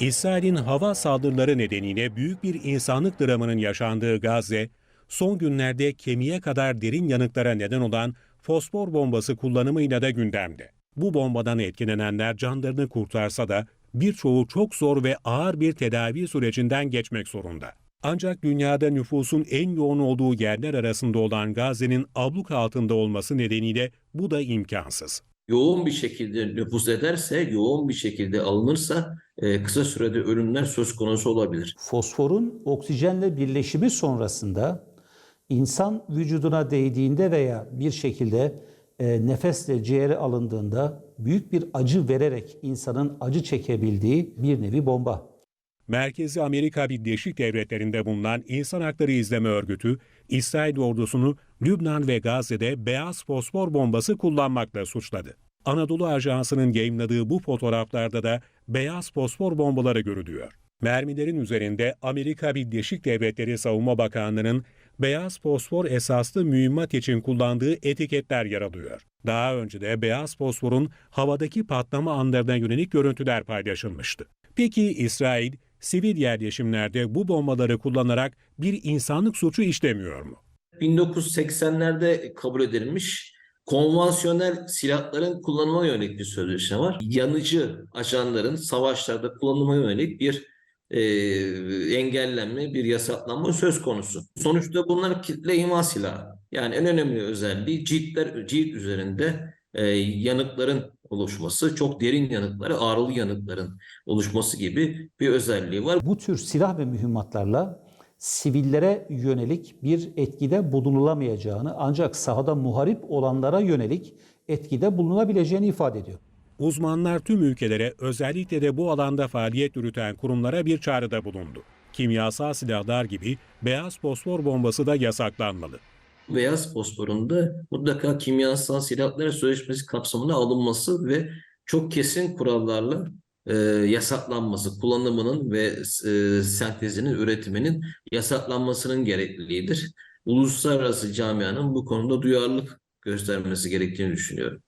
İsrail'in hava saldırıları nedeniyle büyük bir insanlık dramının yaşandığı Gazze, son günlerde kemiğe kadar derin yanıklara neden olan fosfor bombası kullanımıyla da gündemde. Bu bombadan etkilenenler canlarını kurtarsa da birçoğu çok zor ve ağır bir tedavi sürecinden geçmek zorunda. Ancak dünyada nüfusun en yoğun olduğu yerler arasında olan Gazze'nin abluka altında olması nedeniyle bu da imkansız. yoğun bir şekilde nüfuz ederse, yoğun bir şekilde alınırsa e, kısa sürede ölümler söz konusu olabilir. Fosforun oksijenle birleşimi sonrasında insan vücuduna değdiğinde veya bir şekilde e, nefesle ciğere alındığında büyük bir acı vererek insanın acı çekebildiği bir nevi bomba. Merkezi Amerika Birleşik Devletleri'nde bulunan İnsan Hakları İzleme Örgütü, İsrail ordusunu Lübnan ve Gazze'de beyaz fosfor bombası kullanmakla suçladı. Anadolu Ajansı'nın yayınladığı bu fotoğraflarda da beyaz fosfor bombaları görülüyor. Mermilerin üzerinde Amerika Birleşik Devletleri Savunma Bakanlığı'nın beyaz fosfor esaslı mühimmat için kullandığı etiketler yer alıyor. Daha önce de beyaz fosforun havadaki patlama anlarına yönelik görüntüler paylaşılmıştı. Peki İsrail sivil yerleşimlerde bu bombaları kullanarak bir insanlık suçu işlemiyor mu? 1980'lerde kabul edilmiş konvansiyonel silahların kullanıma yönelik bir sözleşme var. Yanıcı ajanların savaşlarda kullanıma yönelik bir e, engellenme, bir yasaklanma söz konusu. Sonuçta bunlar kitle imha silahı. Yani en önemli özelliği ciltler, cilt üzerinde e, yanıkların oluşması, çok derin yanıkları, ağrılı yanıkların oluşması gibi bir özelliği var. Bu tür silah ve mühimmatlarla sivillere yönelik bir etkide bulunulamayacağını ancak sahada muharip olanlara yönelik etkide bulunabileceğini ifade ediyor. Uzmanlar tüm ülkelere özellikle de bu alanda faaliyet yürüten kurumlara bir çağrıda bulundu. Kimyasal silahlar gibi beyaz fosfor bombası da yasaklanmalı. beyaz fosforun da mutlaka kimyasal silahlar sözleşmesi kapsamına alınması ve çok kesin kurallarla e, yasaklanması, kullanımının ve e, sentezinin, üretiminin yasaklanmasının gerekliliğidir. Uluslararası camianın bu konuda duyarlılık göstermesi gerektiğini düşünüyorum.